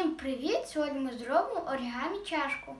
Всім привіт! Сьогодні ми зробимо оригамі чашку.